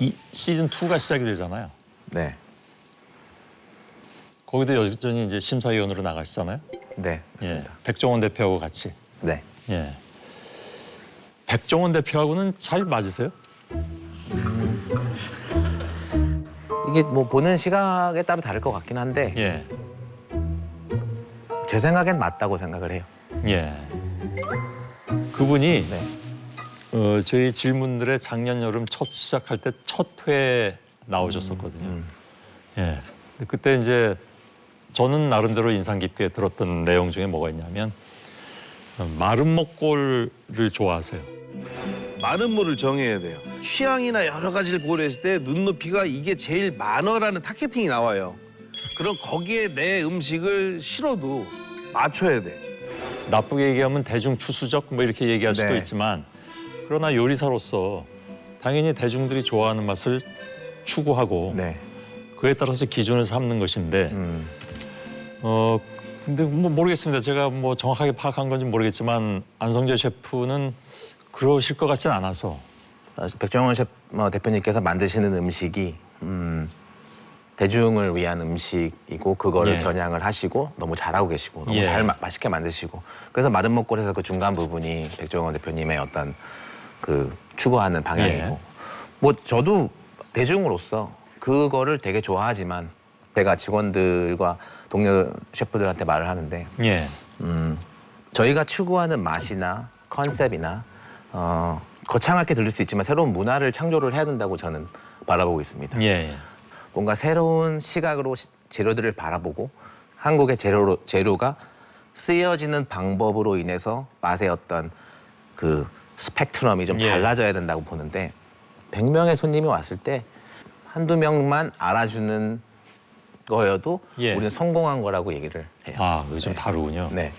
이 시즌 2가 시작이 되잖아요. 네. 거기도 여전히 이제 심사위원으로 나가시잖아요. 네. 예. 맞습니다. 백종원 대표하고 같이. 네. 예. 백종원 대표하고는 잘 맞으세요? 이게 뭐 보는 시각에 따라 다를 것 같긴 한데 예. 제 생각엔 맞다고 생각을 해요. 예. 그분이 네. 어, 저희 질문들의 작년 여름 첫 시작할 때 첫 회 나오셨었거든요. 음. 예. 근데 그때 이제 저는 나름대로 인상 깊게 들었던 내용 중에 뭐가 있냐면 어, 마른 먹골을 좋아하세요. 많은 물을 정해야 돼요. 취향이나 여러 가지를 고려했을 때 눈높이가 이게 제일 많어라는 타겟팅이 나와요. 그럼 거기에 내 음식을 싫어도 맞춰야 돼. 나쁘게 얘기하면 대중 추수적 뭐 이렇게 얘기할 수도 네. 있지만 그러나 요리사로서 당연히 대중들이 좋아하는 맛을 추구하고 네. 그에 따라서 기준을 삼는 것인데 음. 어 근데 뭐 모르겠습니다. 제가 뭐 정확하게 파악한 건지 모르겠지만 안성재 셰프는 그러실 것 같진 않아서 어, 백종원 셰프 어, 대표님께서 만드시는 음식이 음, 대중을 위한 음식이고 그거를 예. 겨냥을 하시고 너무 잘하고 계시고 너무 예. 잘 마- 맛있게 만드시고 그래서 마른 먹골에서 그 중간 부분이 백종원 대표님의 어떤 그 추구하는 방향이고 예. 뭐 저도 대중으로서 그거를 되게 좋아하지만 제가 직원들과 동료 셰프들한테 말을 하는데 예. 음, 저희가 추구하는 맛이나 컨셉이나 어, 거창하게 들릴 수 있지만 새로운 문화를 창조를 해야 된다고 저는 바라보고 있습니다. 예. 예. 뭔가 새로운 시각으로 시- 재료들을 바라보고 한국의 재료로, 재료가 쓰여지는 방법으로 인해서 맛의 어떤 그 스펙트럼이 좀 예. 달라져야 된다고 보는데 100명의 손님이 왔을 때 한두 명만 알아주는 거여도 예. 우리는 성공한 거라고 얘기를 해요. 아, 그게 좀 다르군요. 네.